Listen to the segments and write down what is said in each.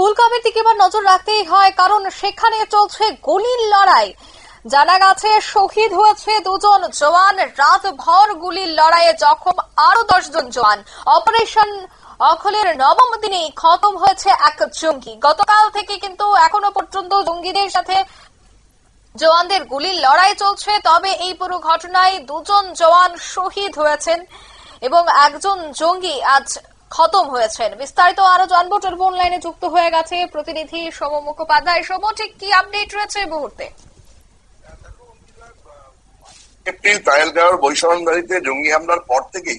কুলকামের দিকে এবার নজর রাখতেই হয়, কারণ সেখানে চলছে গুলির লড়াই। জানা গেছে, শহীদ হয়েছে দুজন জওয়ান। রাতভর গুলির লড়াইয়ে জখম আরও দশজন জওয়ান। অপারেশন অখলের নবম দিনেই খতম হয়েছে এক জঙ্গি। গতকাল থেকে কিন্তু এখনও পর্যন্ত জঙ্গিদের সাথে জওয়ানদের গুলির লড়াই চলছে। তবে এই পুরো ঘটনায় দুজন জওয়ান শহীদ হয়েছেন এবং একজন জঙ্গি আজ খতম হয়েছেন। বিস্তারিত আরও জানব। টেলিফোন লাইনে যুক্ত হয়ে গেছে প্রতিনিধি সম মুখোপাধ্যায়। সম, ঠিক কি আপডেট রয়েছে মুহূর্তে? বৈষম্যবাড়িতে জঙ্গি হামলার পর থেকেই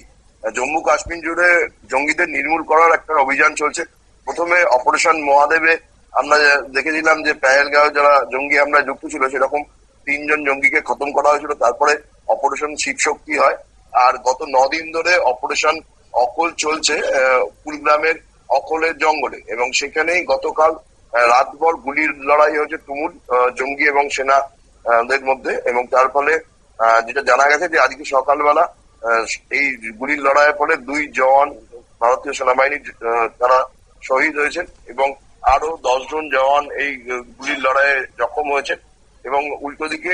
জম্মু কাশ্মীর জুড়ে জঙ্গিদের নির্মূল করার একটা অভিযান চলছে। প্রথমে অপারেশন মহাদেবে আমরা দেখেছিলাম যে পাহেলগাঁও যারা জঙ্গি হামলায় যুক্ত ছিল, সেরকম তিনজন জঙ্গিকে খতম করা হয়েছিল। তারপরে অপারেশন শিবশক্তি হয়। আর গত নদিন ধরে অপারেশন অকল চলছে আহ, কুলগ্রামের অকলের জঙ্গলে। এবং সেখানেই গতকাল রাতভর গুলির লড়াই হয়েছে তুমুল জঙ্গি এবং সেনা দের মধ্যে। এবং তার ফলে যেটা জানা গেছে যে আজকে সকালবেলা এই গুলির লড়াইয়ের ফলে দুই জওয়ান ভারতীয় সেনাবাহিনীর তারা শহীদ হয়েছেন এবং আরও দশজন জওয়ান এই গুলির লড়াইয়ে জখম হয়েছে এবং উল্টো দিকে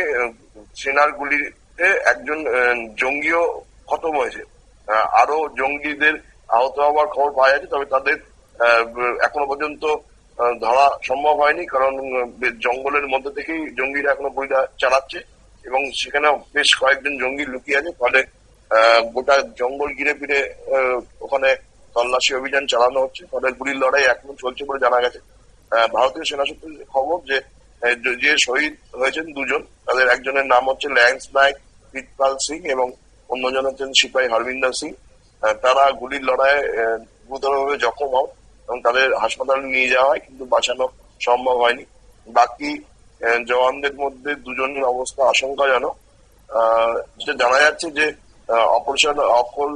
সেনার গুলিতে একজন জঙ্গিও খতম হয়েছে। আরও জঙ্গিদের আহত হওয়ার খবর পাওয়া যাচ্ছে, তবে তাদের এখনও পর্যন্ত ধরা সম্ভব হয়নি, কারণ জঙ্গলের মধ্যে থেকেই জঙ্গিরা এখনও গুলিটা চালাচ্ছে এবং সেখানে বেশ কয়েকজন জঙ্গি লুকিয়ে আছে, ফলে গোটা জঙ্গল ঘিরে ফিরে ওখানে তল্লাশি অভিযান চালানো হচ্ছে, ফলে গুলির লড়াই এখনও চলছে বলে জানা গেছে। ভারতীয় সেনা সূত্রে খবর যে যে- শহীদ হয়েছেন দুজন, তাদের একজনের নাম হচ্ছে ল্যান্স নায়ক প্রিতপাল সিং এবং অন্যজন হচ্ছেন সিপাহী হরবিন্দর সিং তারা গুলির লড়াইয়ে গুরুতরভাবে জখম হন এবং তাদের হাসপাতালে নিয়ে যাওয়া হয়, কিন্তু বাঁচানো সম্ভব হয়নি। বাকি জওয়ানদের মধ্যে দুজনের অবস্থা আশঙ্কাজনক। যেটা জানা যাচ্ছে যে অপারেশন অকল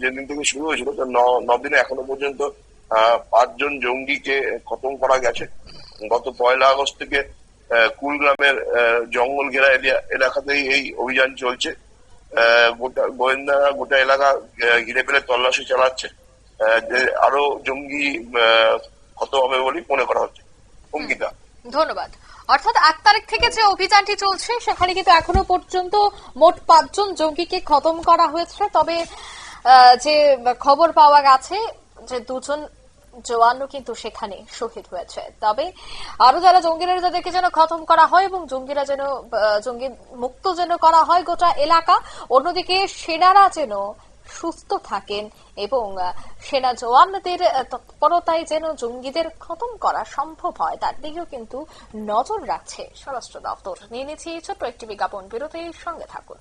যেদিন থেকে শুরু হয়েছিল, তো নদিনে এখনও পর্যন্ত পাঁচজন জঙ্গিকে খতম করা গেছে। গত পয়লা আগস্ট থেকে কুলগ্রামের জঙ্গল ঘেরা এলাকাতেই এই অভিযান চলছে। গোয়েন্দারা গোটা এলাকা ঘিরে ফেলে তল্লাশি চালাচ্ছে। আরও জঙ্গি খতম হবে বলেই মনে করা হচ্ছে। অঙ্কিতা ধন্যবাদ। অর্থাৎ আট তারিখ থেকে যে অভিযানটি চলছে, সেখানে কিন্তু এখনও পর্যন্ত মোট পাঁচজন জঙ্গিকে খতম করা হয়েছে। তবে যে খবর পাওয়া গেছে, যে দুজন জওয়ানও কিন্তু সেখানে শহীদ হয়েছে। তবে আরও যারা জঙ্গিরা যাদেরকে যেন খতম করা হয় এবং জঙ্গিরা যেন জঙ্গি মুক্ত যেন করা হয় গোটা এলাকা, অন্যদিকে সেনারা যেন সুস্থ থাকেন এবং সেনা জওয়ানদের তৎপরতায় যেন জঙ্গিদের খতম করা সম্ভব হয়, তার দিকেও কিন্তু নজর রাখছে স্বরাষ্ট্র দপ্তর। নিয়ে নিচ্ছি ছোট্ট একটি বিজ্ঞাপন, বিরতির সঙ্গে থাকুন।